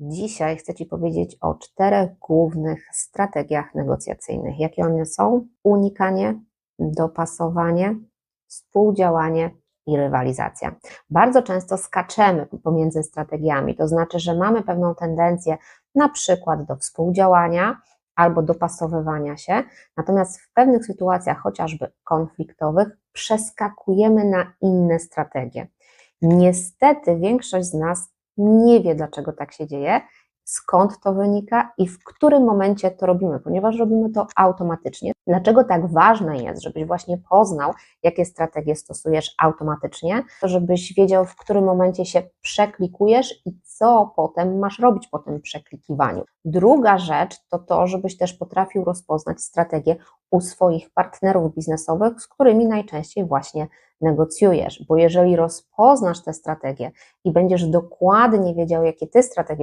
Dzisiaj chcę Ci powiedzieć o czterech głównych strategiach negocjacyjnych. Jakie one są? Unikanie, dopasowanie, współdziałanie i rywalizacja. Bardzo często skaczemy pomiędzy strategiami, to znaczy, że mamy pewną tendencję na przykład do współdziałania albo dopasowywania się, natomiast w pewnych sytuacjach, chociażby konfliktowych, przeskakujemy na inne strategie. Niestety większość z nas nie wie, dlaczego tak się dzieje, skąd to wynika i w którym momencie to robimy, ponieważ robimy to automatycznie. Dlaczego tak ważne jest, żebyś właśnie poznał, jakie strategie stosujesz automatycznie, to żebyś wiedział, w którym momencie się przeklikujesz i co potem masz robić po tym przeklikiwaniu. Druga rzecz to to, żebyś też potrafił rozpoznać strategię u swoich partnerów biznesowych, z którymi najczęściej właśnie negocjujesz, bo jeżeli rozpoznasz te strategie i będziesz dokładnie wiedział, jakie ty strategie